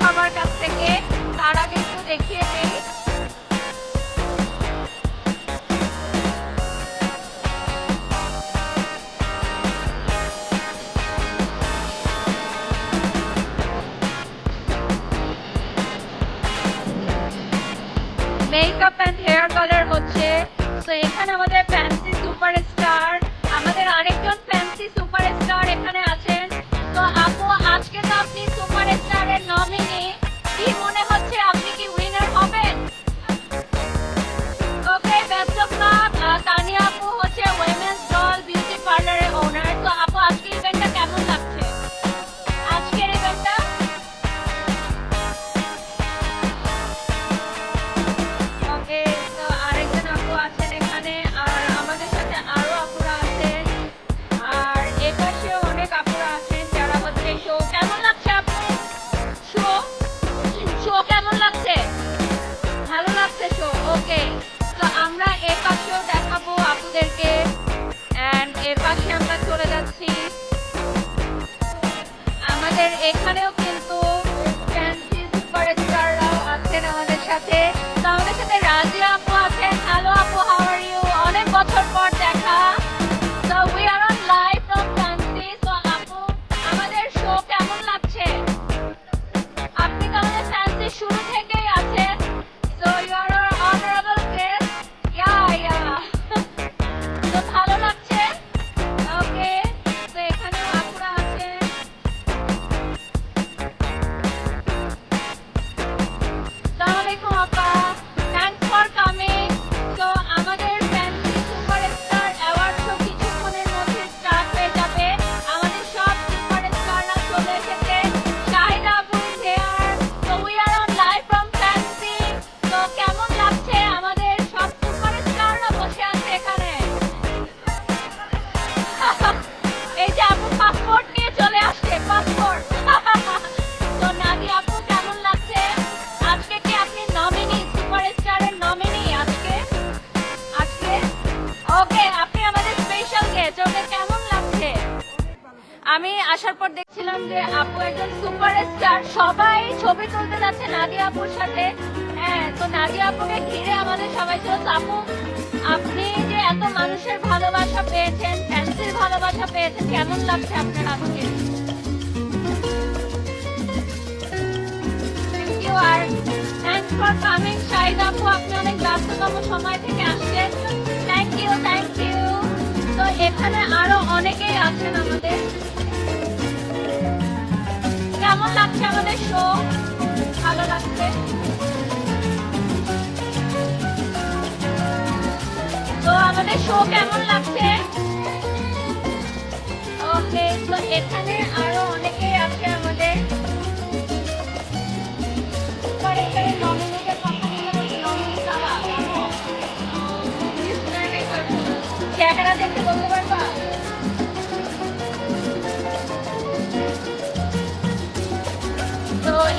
সবার কাছ থেকে, তারা কিন্তু দেখিয়ে দেয়। মেকআপ অ্যান্ড হেয়ার কালার হচ্ছে। তো এখানে আমাদের ফ্যান্সি সুপারস্টার আমাদের আরেকজন এখানেও কিন্তু আপুর সাথে। হ্যাঁ তো নাদিয়া আপুকে ঘিরে আমাদের সবাই ছিল। তো আপু, আপনি যে এত মানুষের ভালোবাসা পেয়েছেন, ফ্যান্সির ভালোবাসা পেয়েছেন, কেমন লাগছে আপনার আজকে? আর ফর কামিং আপনি অনেক সময় থেকে আসছেন। থ্যাংক ইউ ইউ তো এখানে অনেকেই আছেন আমাদের। কেমন লাগছে আমাদের শো ভালো লাগবে তো আমাদের শো কেমন লাগছে? ওকে তো এখানে আরও অনেকেই আছে আমাদের। চেহারা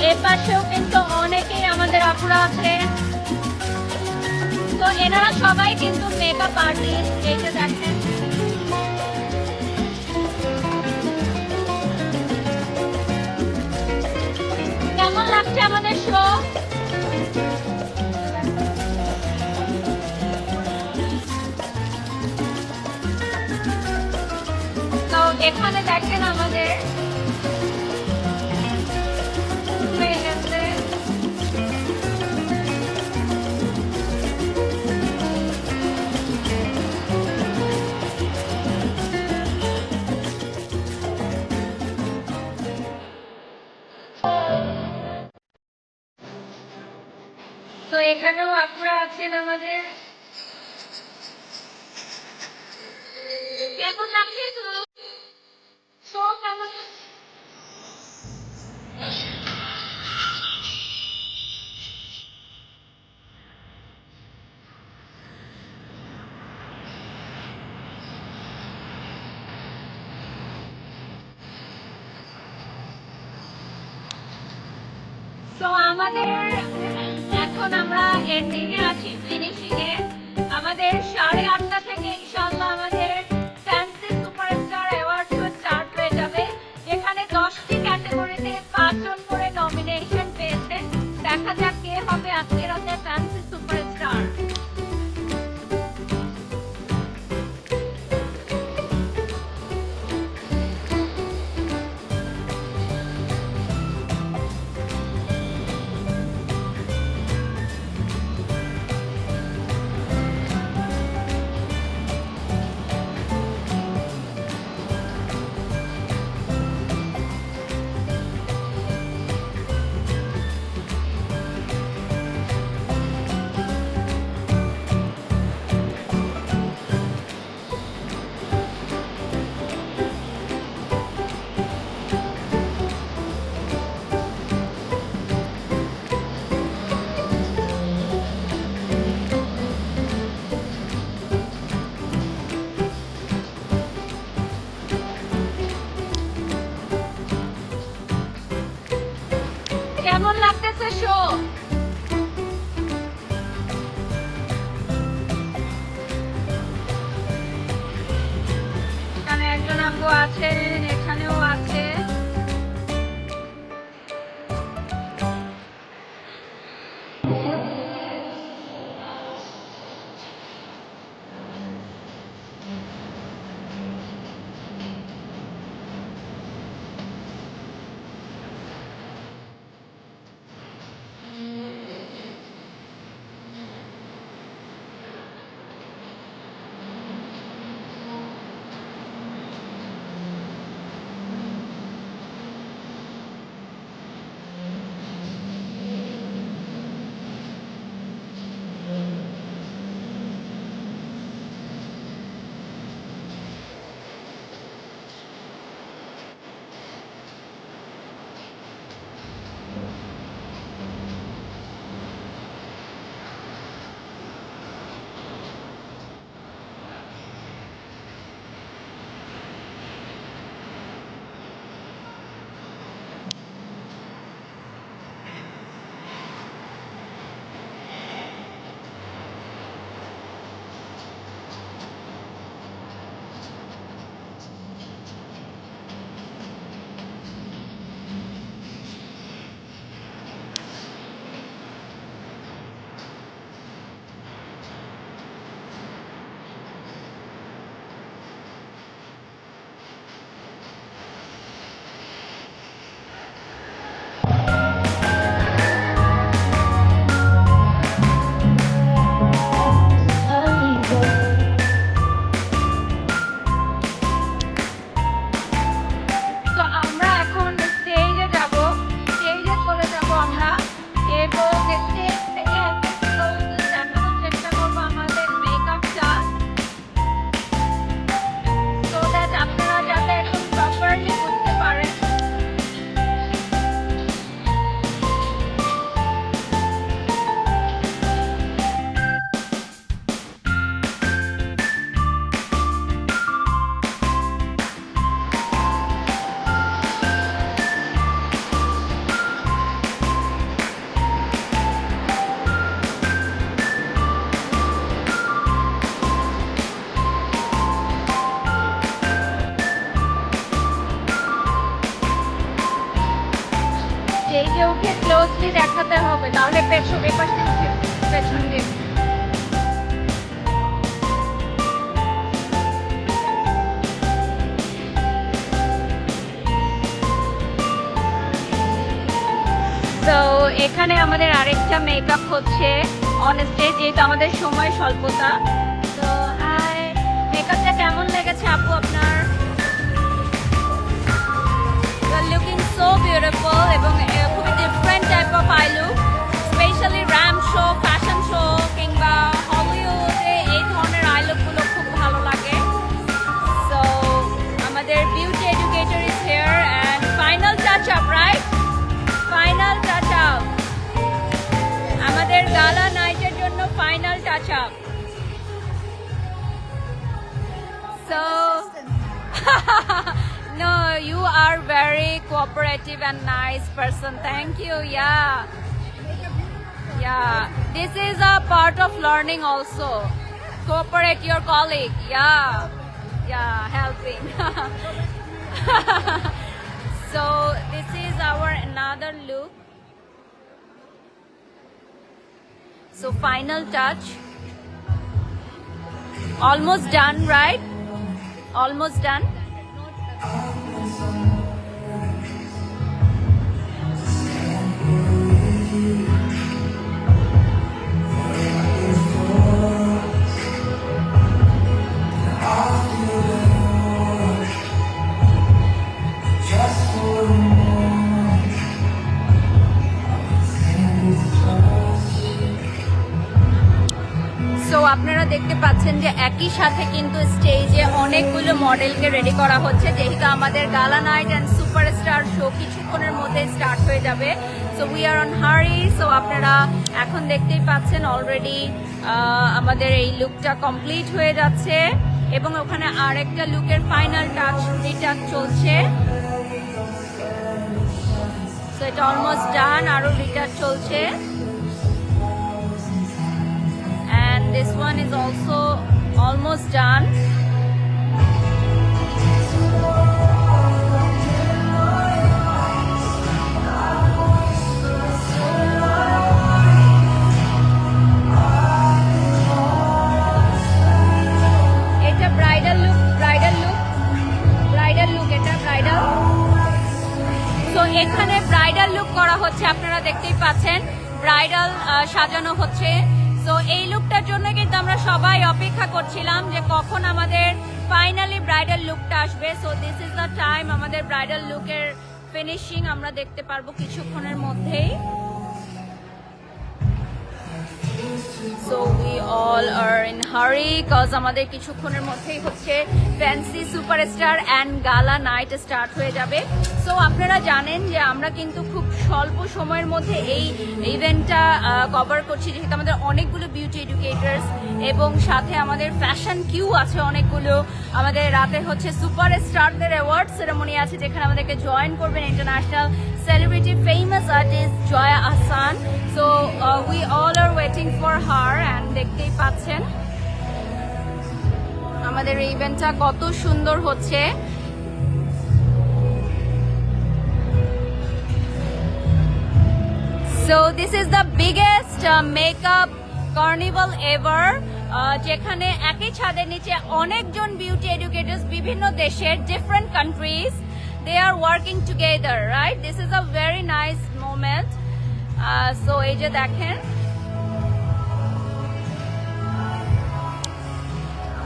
এ পাশেও বন্ধুরা আছে তো এনারা সবাই কিন্তু মেকআপ আর্টিস্ট এই যে দেখেন। কেমন লাগছে আমাদের শো এখানে দেখেন আমার তো এখানেও আখড়া আছেন আমাদের? কেমন তো আমাদের এখন আমরা এর দিকে আছি। ফিনিশিংয়ে আমাদের সাড়ে আট কেমন লাগতেছে শো? এখানে একজন আপু আছে উঠে ক্লোজলি দেখাতে হবে, তাহলে পেছন থেকে পেছন দিয়ে। তো এখানে আমাদের আরেকটা মেকআপ হচ্ছে অন স্টেজ যেহেতু আমাদের সময় স্বল্পতা। তো হাই মেকআপটা কেমন লেগেছে আপু আপনার? Looking so beautiful এবং খুবই different type of eye look specially ramp show fashion show কিংবা হলিউডে এই ধরনের আই লুকগুলো খুব ভালো লাগে। সো আমাদের beauty educator is here and final touch up right final touch up আমাদের গালা নাইটের জন্য final touch up so no, you are very cooperative and nice person. Thank you. Yeah. Yeah. This is a part of learning also. Cooperate your colleague. Yeah. Yeah, helping. so this is our another look. So final touch. Almost done, right? Almost done. দেখতে পাচ্ছেন যে একই সাথে কিন্তু স্টেজে অনেকগুলো মডেলকে ready করা হচ্ছে। যেহেতু আমাদের গালা নাইট অ্যান্ড সুপারস্টার শো কিছুক্ষণের মধ্যে স্টার্ট হয়ে যাবে। So we are on hurry so আপনারা এখন দেখতেই পাচ্ছেন অলরেডি আমাদের এই লুকটা কমপ্লিট হয়ে যাচ্ছে। এবং ওখানে আরেকটা লুকের ফাইনাল টাচ রিটাচ চলছে। সো এটা অলমোস্ট ডান আরও রিটাচ চলছে। This one is also almost done করছিলাম যে কখন আমাদের ফাইনালি ব্রাইডাল লুকটা আসবে। So this is the time আমাদের ব্রাইডাল লুকের ফিনিশিং আমরা দেখতে পারব কিছুক্ষণের মধ্যেই। So we all are in hurry cause আমাদের কিছুক্ষণের মধ্যেই হচ্ছে fancy superstar and gala night start হয়ে যাবে। সো আপনারা জানেন যে আমরা কিন্তু খুব স্বল্প সময়ের মধ্যে এই ইভেন্টটা কভার করছি। যেহেতু আমাদের অনেকগুলো বিউটি এডুকেটার্স এবং সাথে আমাদের ফ্যাশন কিউ আছে অনেকগুলো। আমাদের রাতে হচ্ছে সুপার স্টারদের অ্যাওয়ার্ড সেরেমনি আছে, যেখানে আমাদেরকে জয়েন করবেন international celebrity famous artist Joya Ahsan so we all are waiting for her and দেখতেই পাচ্ছেন। আমাদের ইভেন্টটা কত সুন্দর হচ্ছে। So this is the biggest makeup carnival ever যেখানে একই ছাদের নিচে অনেকজন বিউটি এডুকেটার্স বিভিন্ন দেশের different countries they are working together right this is a very nice moment so এই যে দেখেন।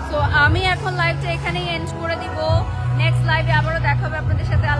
সো আমি এখন লাইভটা এখানেই এন্ড করে দিব। নেক্সট লাইভে আবারও দেখা হবে আপনাদের সাথে। আল্লাহ